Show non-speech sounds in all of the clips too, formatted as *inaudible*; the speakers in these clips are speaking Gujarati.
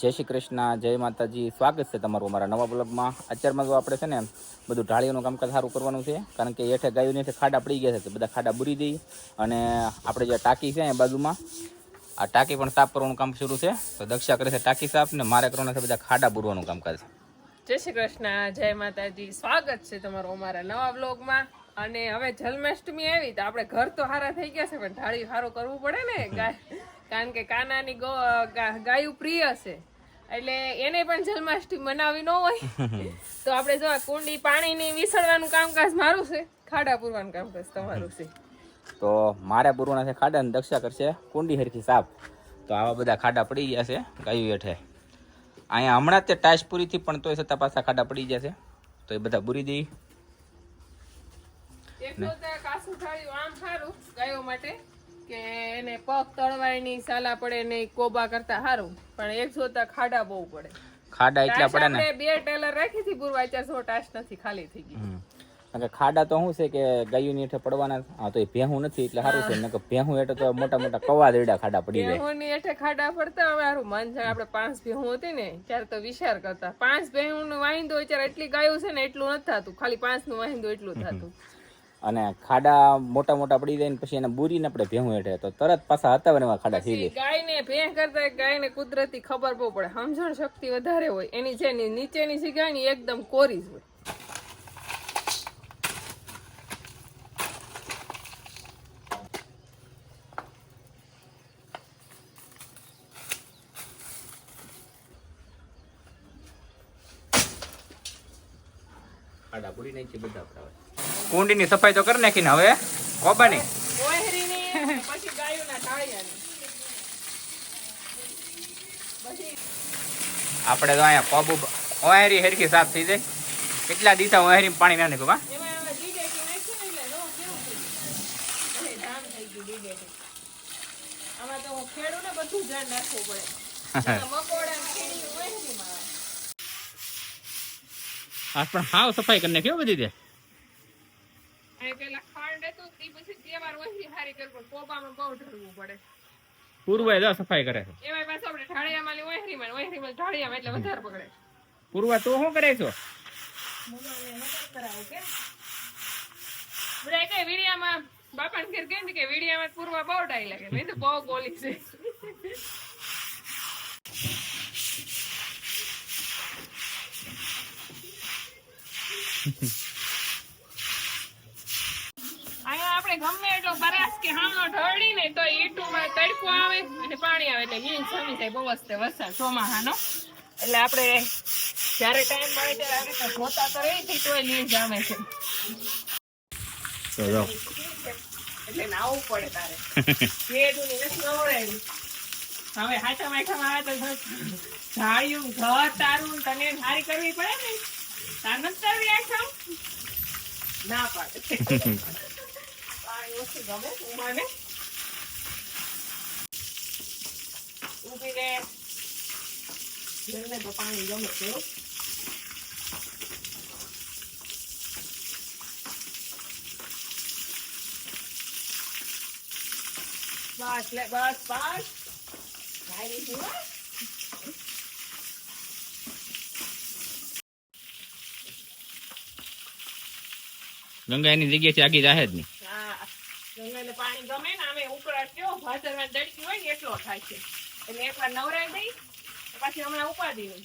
જય શ્રી કૃષ્ણ, જય માતાજી. સ્વાગત છે તમારું અમારા નવા બ્લોગમાં. અત્યારમાં તો આપણે છે ને બધું ઢાળીઓનું કામકાજ સારું કરવાનું છે, કારણ કે હેઠે ગાયું નહીં ખાડા પડી ગયા છે બધા ખાડા બુરી દઈ અને આપણે જે ટાંકી છે એ બાજુમાં, આ ટાંકી પણ સાફ કરવાનું કામ શરૂ છે. તો દક્ષા કરે છે ટાંકી સાફ ને મારે કરવાના છે બધા ખાડા બુરવાનું કામકાજ. જય શ્રી કૃષ્ણ, જય માતાજી. સ્વાગત છે તમારું અમારા નવા બ્લોગમાં. અને હવે જન્માષ્ટમી આવી, તો આપણે ઘર તો હારા થઈ ગયા છે, પણ ઢાળી સારું કરવું પડે ને, ગાય. કારણ કે કાનાની ગાયું પ્રિય છે. એટલે એને પણ જન્માષ્ટમી મનાવી ન હોય. *laughs* તો આપણે જો કુંડી પાણીની વિસળવાનું કામકાજ મારું છે. ખાડા પૂરવાનું કામકાજ તમારું છે. તો મારે પૂરવાના છે ખાડા ને દક્ષા કરશે. કુંડી હરખી સાફ. તો આવા બધા ખાડા પડી ગયા છે ગાયું હેઠે. અહીંયા હમણાં તે ટાઈસ પૂરીથી પણ તોય છતાં પાછા ખાડા પડી ગયા છે. તો એ બધા પૂરી દઈ. એટલું તો કાસું આમ સારું ગાયો માટે. કે એને પગ તળવાની સાલા પડે ને કોબા કરતા સારું પણ એક જોતા ખાડા બહુ પડે. ખાડા એટલા પડે ને? બે ટેલર રાખી હતી પૂર્વા ચારસો ટાશ નથી ખાલી થઈ ગઈ. કે ખાડા તો શું છે કે ગાયુની હેઠે પડવાના હા તો એ ભેહું નથી એટલે સારું છે નકર ભેહું હેઠે તો મોટા મોટા કવા દેડા ખાડા પડી જાય. ભેહુંની હેઠે ખાડા પડતા હવે હારું મન છે આપણે પાંચ ભેહું હતી ને ત્યારે તો વિચાર કરતા. પાંચ ભેહું નું વાહિંદો અત્યારે એટલી ગાયું છે ને એટલું નથી થતું. ખાલી પાંચનું વાહિંદો એટલું થતું. અને ખાડા મોટા મોટા પડી જાય ને પછી એને બુરીને આપણે ભેહું હેઠે. તો તરત પાછા હતા એવા ખાડા થઈ જાય ગાય ને ભેહ કરતા ગાય ને કુદરતી ખબર બહુ પડે. સમજણ શક્તિ વધારે હોય. એની જે નીચેની જે ગાય ને એકદમ કોરી જ હોય. ખાડા પૂરી નાખી બધા આપણે કુંડીની સફાઈ તો કરી નાખીને હવે કોબાની ઓહેરીની પછી ગાયોના ઢાળિયાની. પછી આપણે તો અહીંયા કોબુ ઓહેરી હેરખી સાફ થઈ જાય. કેટલા દીધા ઓહેરી પાણી ના નીકળવા કેવું *laughs* પણ હાવ સફાઈ કરી નાખી બધી હતું તે પછી તહેવાર ઓહેરી હારી કરી કોબામાં બહુ ઢળવું પડે. પૂર્વે જો સફાઈ કરે છે. એમાં પાછું આપણે ઢાળિયામાં લી ઓહેરીમાં ને ઢાળિયામાં એટલે વધારે પકડે. પૂર્વા તો શું કરે છો? બધા કઈ વીડિયામાં બાપાને ઘેર કહે કે વીડિયામાં પૂર્વા બહુ ડાઈ લાગે. નહીં તો બહુ બોલી છે *laughs* આપણે ગમે એટલો બરાસ કે હામલો ઢળી ને તો ઈટુમાં તડકો આવે અને પાણી આવે એટલે લીલ સમી જાય બહુ વસ્તે વરસાદ ચોમાહાનો. એટલે આપણે જ્યારે ટાઈમ મળે ત્યારે આવી રીતે ધોતા તો રહી થઈ તોય લીલ જામે છે. એટલે નાવું પડે તારે. *laughs* હવે હાચા માઠામાં આવે તો ઝાડિયું ઘર તારું તને હારી કરવી પડે ને? તાર નથી કરવી આઠમ ના પાડે. *laughs* ઓછું ગમે ઉમાને ઉભીને ઘરને તો પાણી ગમે હો. બસ લે, બસ બસ. દીધું ગંગા એની જગ્યાથી આગી જાહે જ નહીં હા ગંગાને પાણી ગમે ને આમે ઉકળાટ દડકી હોય ને એટલો થાય છે. એટલે એકવાર નવરાઈ દઈ તો પછી હમણાં ઉપાડી હોય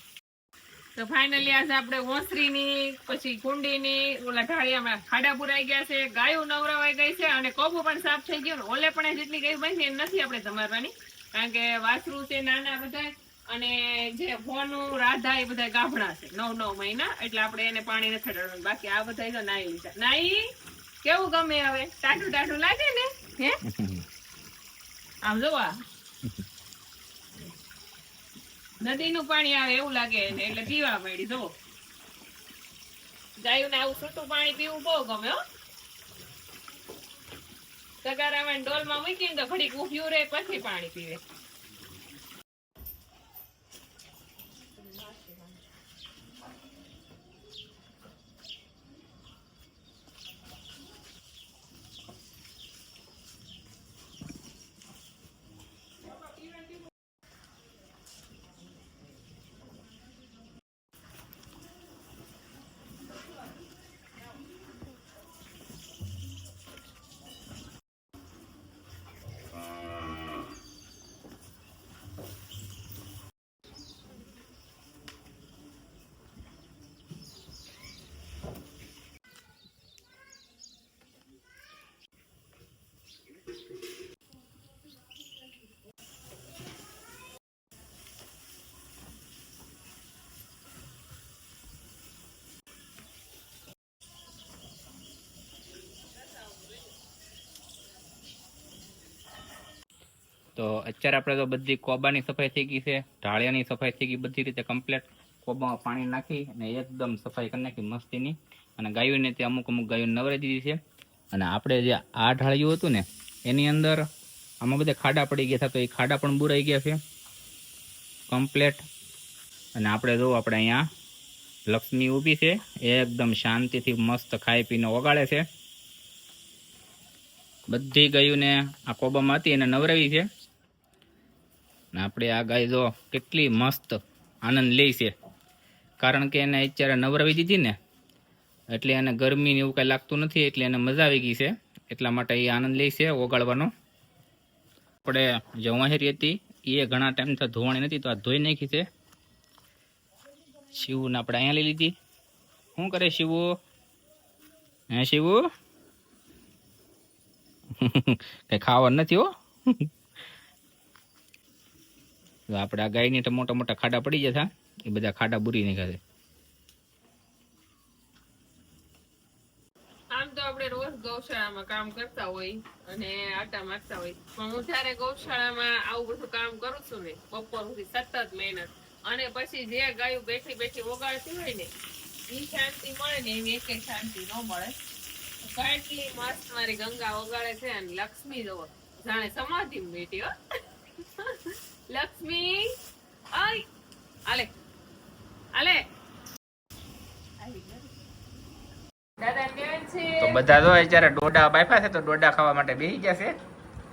તો ફાઇનલી આજે આપણે ઓસરીની પછી કુંડીની ઓલા ઢાળિયામાં ખાડા પુરાઈ ગયા છે ગાયો નવરાવાઈ ગઈ છે અને કોબુ પણ સાફ થઈ ગયું ને ઓલે પણ જેટલી ગઈ બની એ નથી આપણે તમારવાની. કારણ કે વાસરું છે નાના બધા અને જે ભોનું રાધા એ બધા ગાભણા છે નવ નવ મહિના. એટલે આપણે એને પાણી નથી ચડાવવાનું બાકી આ બધા તો નાઈ લીધા. નાઈ? કેવું ગમે હવે? ટાટું ટાટું લાગે ને? હે? *laughs* આમ જોવા. નદીનું પાણી આવે એવું લાગે એટલે પીવા મળી જો ગાયું આવું છૂટું પાણી પીવું બહુ ગમે, હો. તગારામાં ડોલમાં મૂકીને તો ઘડીક ઉભ્યું રહે, પછી પાણી પીવે. તો અત્યારે આપણે તો બધી કોબાની સફાઈ થઈ ગઈ છે, ઢાળિયાની સફાઈ થઈ ગઈ, બધી રીતે કમ્પ્લેટ કોબામાં પાણી નાખી અને એકદમ સફાઈ કરી નાખી મસ્તીની. અને ગાયોને તે અમુક અમુક ગાયોને નવરાઈ દીધી છે. અને આપણે જે આ ઢાળિયું હતું ને, એની અંદર આમાં બધા ખાડા પડી ગયા હતા, તો એ ખાડા પણ બુરાઈ ગયા છે. કમ્પ્લેટ અને આપણે જો આપણે અહીંયા લક્ષ્મી ઊભી છે એકદમ શાંતિથી મસ્ત ખાઈ પીને ઓગાળે છે. બધી ગાયોને આ કોબામાં હતી એને નવરાવી છે. ને આપણે આ ગાય જો કેટલી મસ્ત આનંદ લે છે. કારણ કે એને અત્યારે નવરાવી દીધી ને, એટલે એને ગરમી ને એવું કાંઈ લાગતું નથી, એટલે એને મજા આવી ગઈ છે. એટલા માટે એ આનંદ લે છે ઓગાળવાનો. આપણે જે વાહેરી હતી, એ ઘણા ટાઈમથી ધોવાણી નથી, તો આ ધોઈ નાખી છે. શિવને આપણે અહીંયા લઈ લીધી. શું કરે શિવ? હે શિવ? *laughs* કઈ ખાવાનું નથી હો. *laughs* આપણે આ ગાયની તો મોટા મોટા ખાડા પડી જતા, એ બધા ખાડા બુરી છે. આમ મહેનત અને પછી જે ગાયું બેઠી બેઠી ઓગાળતી હોય ને એ શાંતિ મળે ને એવી એક શાંતિ ન મળે. કેટલી મસ્ત ગંગા ઓગાળે છે અને લક્ષ્મી જોવો. જાણે સમાધિ બેઠી હો. લક્ષ્મી આય આલે આલે તો બધા તો અત્યારે ડોડા બાફા છે તો ડોડા ખાવા માટે બેસી જશે.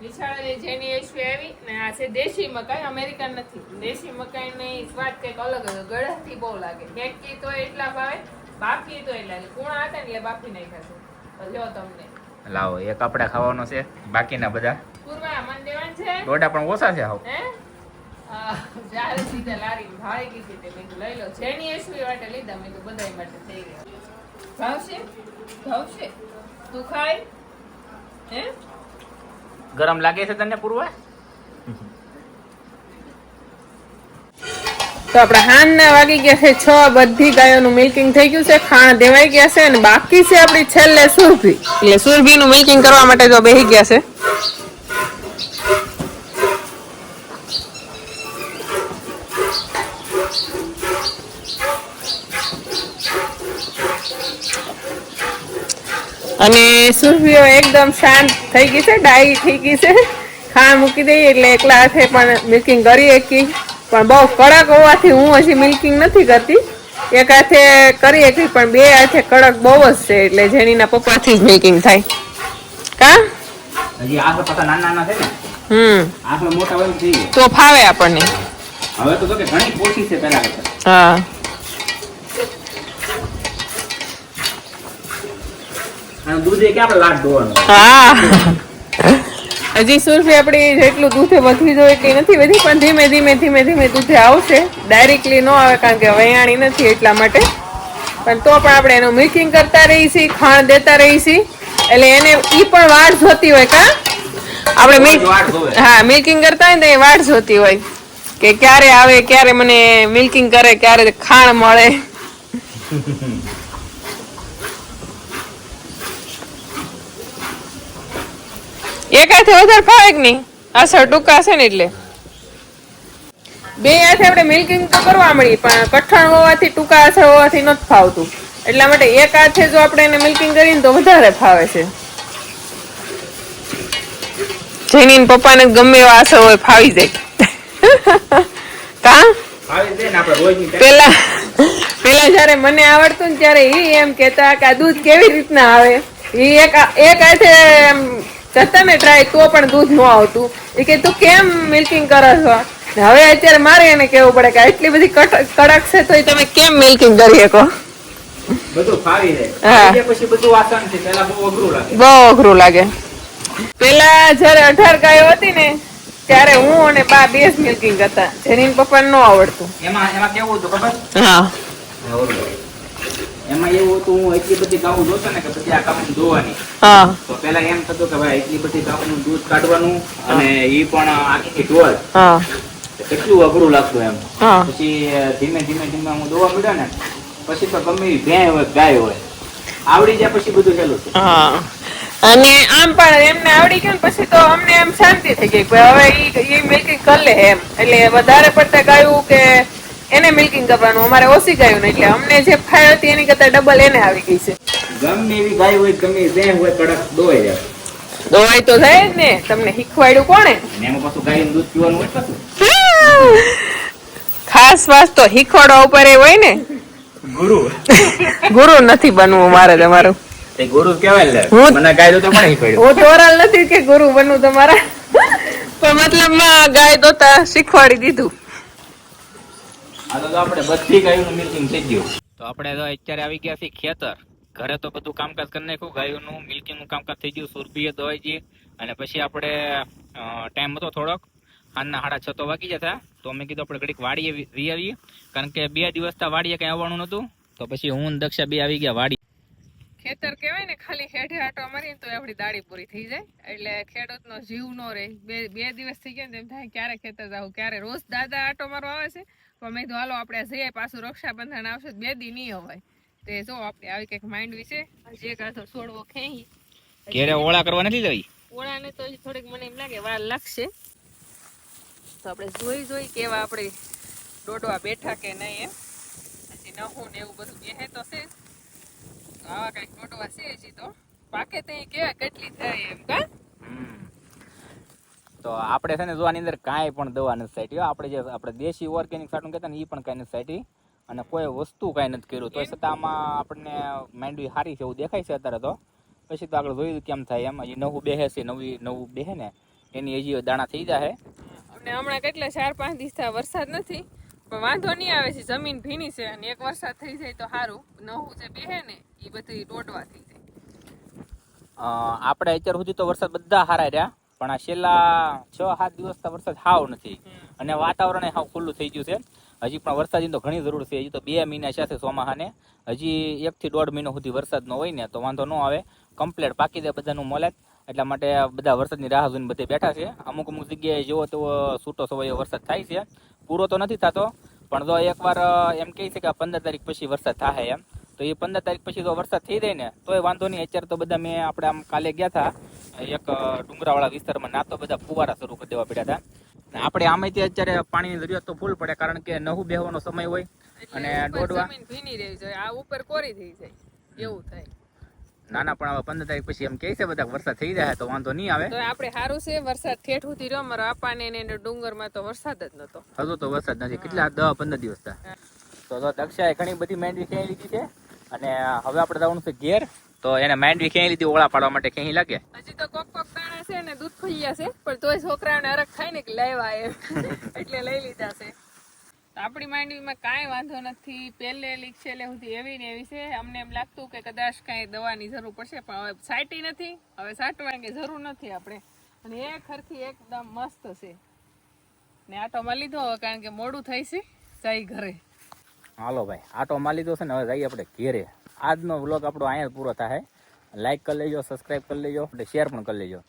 વિશાળાની જેની એશવી આવી ને આ છે દેશી મકાઈ અમેરિકન નથી. દેશી મકાઈ ની સ્વાદ કંઈક અલગ હતો ગળાથી બહુ લાગે. મેકી તો એટલા ભાવે બાફી તો એટલા કુણા હતા ને એટલે બાફી નાખ્યા જો તમને. લાવો એક આપણે ખાવાનો છે. બાકીના બધા. પૂર્વા મન દેવાન છે. ડોડા પણ ઓછા છે હાવ હે? જ્યારે સીધા લારી ભાઈ કીધી તે મેં લઈ લો જેની એસવી માટે લીધા મેં તો બધાય માટે થઈ ગયા ભાવશે ભાવશે તું ખાય હે ગરમ લાગે છે તને પૂર્વે? તો આપણે હાનના વાગી ગયા છે છ, બધી ગાયોનું મિલ્કિંગ થઈ ગયું છે, ખાણ દેવાઈ ગયા છે અને બાકી છે આપણી છેલ્લે સુરભી. એટલે સુરભીનું મિલ્કિંગ કરવા માટે તો બેહી ગયા છે. અને સુરભીઓ એકદમ શાંત થઈ ગઈ છે ડાઈ થઈ ગઈ છે. ખાણ મૂકી દઈએ એટલે એકલા હાથે પણ મિલ્કિંગ કરી શકી પણ બહુ કડક હોવાથી હું હજી મિલ્કિંગ નથી કરતી. એક હાથે કરી શકી પણ બે હાથે કડક બહુ જ છે એટલે જેનીના પપ્પાથી જ મિલ્કિંગ થાય. કા? હમ. તો ફાવે આપણને. હવે તો ઘણી ઓછી છે પેલા હા. અને દૂધ એ કે આપણે લાટ ધોવાનું હા. હજી સુરભી આપણી જેટલું દૂધે વધવી જોઈએ એટલી નથી વધી પણ ધીમે ધીમે ધીમે ધીમે દૂધે આવશે. ડાયરેક્ટલી ન આવે કારણ કે વૈયાણી નથી એટલા માટે. પણ તો પણ આપણે એનું મિલ્કિંગ કરતા રહી છીએ ખાણ દેતા રહી છીએ. એટલે એને ઈ પણ વાટ જોતી હોય કા? આપણે મિલ્ક હા મિલ્કિંગ કરતા હોય ને એ વાટ જોતી હોય. કે ક્યારે આવે ક્યારે મને મિલ્કિંગ કરે ક્યારે ખાણ મળે. એક હાથે વધારે ફાવે કે નહીં? આસર ટૂંકા છે ને એટલે. બે હાથે આપણે મિલ્કિંગ તો કરવા મળી પણ કઠણ હોવાથી ટૂંકા અસર હોવાથી નથી ફાવતું. એટલા માટે એક હાથે જો આપણે એને મિલ્કિંગ કરીને તો વધારે ફાવે છે. જેની પપ્પાને ગમે એવા અસર હોય ફાવી જાય. *laughs* કા. પેલા પેલા જયારે મને આવડતું ને ત્યારે એ એમ કેતા કે આ દૂધ કેવી રીતના આવે? એ એક એક હાથે એમ કરતા ને ટ્રાય તો પણ દૂધ ન આવતું. એ કે તું કેમ મિલ્કિંગ કરો છો? હવે અત્યારે મારે એને કેવું પડે કે આટલી બધી કડક છે તો તમે કેમ મિલ્કિંગ કરી શકો? બધું ફાવી જાય. પછી બધું આસાન છે પેલા બહુ અઘરું લાગે. બહુ અઘરું લાગે. પેલા જ્યારે અઢાર ગાયો હતી ને ત્યારે હું અને બા બે જ મિલ્કિંગ હતા જેની પપ્પા ન આવડતું. એમાં એમાં કેવું હતું ખબર? હા. એમાં એવું હતું હું એટલી બધી ગાઉં જોતો ને કે પછી આ ગાઉં ધોવાની તો પેલા એમ થતું કે ભાઈ એટલી બધી ગાઉનું દૂધ કાઢવાનું અને એ પણ આખી ઢોળ કેટલું અઘરું લાગતું એમ. પછી ધીમે ધીમે ધીમે હું દોવા મળ્યો ને પછી તો ગમે ભેં હોય ગાય હોય આવડી જાય પછી બધું ચાલુ છે અને આમ પણ એમને આવડી ગયું પછી તો અમને એમ શાંતિ થઈ ગઈ હવે એ મિલ્કિંગ કરી લે એમ. એટલે વધારે પડતા ગાયું કે એને મિલ્કિંગ કરવાનું. અમારે ઓછી ગાયું ને એટલે અમને જે ફાય હતી એની કરતા ડબલ એને આવી ગઈ છે. ગમે એવી ગાય હોય ગમે જે હોય કડક દોવાઈ જાય દવાઈ તો થાય જ ને. તમને શીખવાડ્યું કોણે? એમાં પાછું ગાયનું દૂધ પીવાનું હોય પાછું. ખાસ વાત તો શીખવાડવા ઉપર એ હોય ને. ગુરુ. ગુરુ નથી બનવું મારે તમારું. તે ગુરુ કેવાય હું- મને ગાય તો પણ શીખવાડ્યું. હું ચોરાલ નથી કે ગુરુ બનવું તમારા. પણ મતલબ ગાય દોતા શીખવાડી દીધું. આ તો આપણે બધી ગાયોનું મિલ્કિંગ થઈ ગયું. તો આપણે તો અત્યારે આવી ગયા છીએ ખેતર. ઘરે તો બધું કામકાજ કરી નાખ્યું. ગાયોનું મિલ્કિંગનું કામકાજ થઈ ગયું. સુરભીએ દવાઈ જઈએ અને પછી આપણે ટાઈમ હતો થોડોક. સાંજના સાડા છ તો વાગી જતા. તો અમે કીધું આપણે ઘડીક વાડીએ વી- વી આવીએ. કારણ કે બે દિવસ તા વાડીએ કઈ આવવાનું નતું તો પછી હું દક્ષા બે આવી ગયા વાડી. ખેતર કહેવાય ને ખાલી હેઠે આટો મારીએ ને તો આપણી દાડી પૂરી થઈ જાય. એટલે ખેડૂતનો જીવ નો રહે. બે બે દિવસ થઈ ગયા ને એમ થાય ક્યારે ખેતર જાવું? ક્યારે? રોજ દાદા આટો મારવા આવે છે. પણ મેં કીધું હાલો આપણે જઈએ પાછું રક્ષાબંધન આવશે બે દી નહીં હોય તે જો આપણે આવી કંઈક માઇન્ડ વિશે જે કાંતો છોડવો ખેહી કેરે ઓળા કરવા નથી જવી? ઓળાને તો થોડીક મને એમ લાગે વાર લાગશે. તો આપણે જોઈ જોઈ કેવા આપણે દોડવા બેઠા કે નહીં એમ. પછી નહું ને એવું બધું બેહે તો છે. આવા કંઈક દોડવા છે હજી તો. પાકે તો કેવા કેટલી થાય એમ કા? તો આપણે છે ને જો આની અંદર કાંઈ પણ દવા નથી સાઈટી આપણે જે આપણે દેશી ઓર્ગેનિક સાટું કહેતા ને એ પણ કાંઈ નથી સાઈટી અને કોઈ વસ્તુ કાંઈ નથી કર્યું. તોય છતાં આમાં આપણને માંડવી સારી છે એવું દેખાય છે અત્યારે તો. પછી તો આગળ જોયું કેમ થાય એમ. હજી નવું બેહે છે નવી નવું બેહે ને એની હજી દાણા થઈ જાય અમને હમણાં કેટલા ચાર પાંચ દિવસ વરસાદ નથી. પણ વાંધો નહીં આવે છે જમીન ભીની છે અને એક વરસાદ થઈ જાય તો સારું. નવું જે બેહે ને એ બધી દોડવા થઈ જાય. આપણે અત્યાર સુધી તો વરસાદ બધા હારા રહ્યા. પણ આ છેલ્લા છ, સાત દિવસ વરસાદ હાવ નથી. અને વાતાવરણ હાવ ખુલ્લું થઈ ગયું છે. હજી પણ વરસાદની તો ઘણી જરૂર છે. હજી તો બે મહિના છે ચોમાહાને. હજી એકથી દોઢ મહિનો સુધી વરસાદ ન હોય ને, તો વાંધો ન આવે. કમ્પ્લેટ પાકી દે બધાનું મળે. એટલા માટે બધા વરસાદની રાહ જોઈને બધે બેઠા છે. અમુક અમુક જગ્યાએ જેવો તેવો છૂટો સવાયો વરસાદ થાય છે. પૂરો તો નથી થતો, પણ જો એકવાર એમ કહે છે કે પંદર તારીખ પછી વરસાદ થાય એમ. તો એ પંદર તારીખ પછી જો વરસાદ થઈ જાય ને, તોય વાંધો નહીં. અત્યારે તો બધા મેં આપણે આમ કાલે ગયા હતા. એક ડુંગરાવાળા વિસ્તારમાં ના તો બધા ફુવારા શરૂ કરી દેવા પડ્યા હતા. આપણે આમે ત્યાં અત્યારે પાણીની જરૂરિયાત તો ફૂલ પડે કારણ કે નવું બેહવાનો સમય હોય અને દોડવા ભીની રહી જાય આ ઉપર કોરી થઈ જાય એવું થાય. નાના પણ હવે પંદર તારીખ પછી એમ કે છે બધા વરસાદ થઈ જાય તો વાંધો નહીં આવે. તો આપણે સારું છે વરસાદ ઠેઠ સુધી રહ્યો મારો આપાને એને ડુંગરમાં તો વરસાદ જ નતો. હજુ તો વરસાદ નથી કેટલા દસ પંદર દિવસ તો દક્ષાએ ઘણી બધી મહેંદી ખેંચી લીધી છે અને હવે આપણે જવાનું છે ઘેર. તો એને માંડવી ખેંચી લીધી ઓળા પાડવા માટે ખેંચી લાગે? હજી તો કોક કોક દાણા છે ને દૂધ ખોલ્યા છે પણ તોય છોકરાને અરખ થાય ને કે લેવા એમ *laughs* એટલે લઈ લીધા છે. તો આપણી માંડવીમાં કાંઈ વાંધો નથી. પહેલે લીક છે એટલે સુધી એવી ને એવી છે. અમને એમ લાગતું કે કદાચ કાંઈ દવાની જરૂર પડશે પણ હવે સાટી નથી. હવે સાટવાની કે જરૂર નથી આપણે. અને એ ખરખી એકદમ મસ્ત છે. ને આટોમાં લીધો હવે કારણ કે મોડું થાય છે. જઈ ઘરે. હાલો ભાઈ આટો માં લીધો છે ને હવે જઈએ આપણે ઘેરે. આજનો વ્લોગ આપણો અહીંયા પૂરો થાય. લાઈક કરી લેજો સબસ્ક્રાઈબ કરી લેજો, અને શેર પણ કરી લેજો.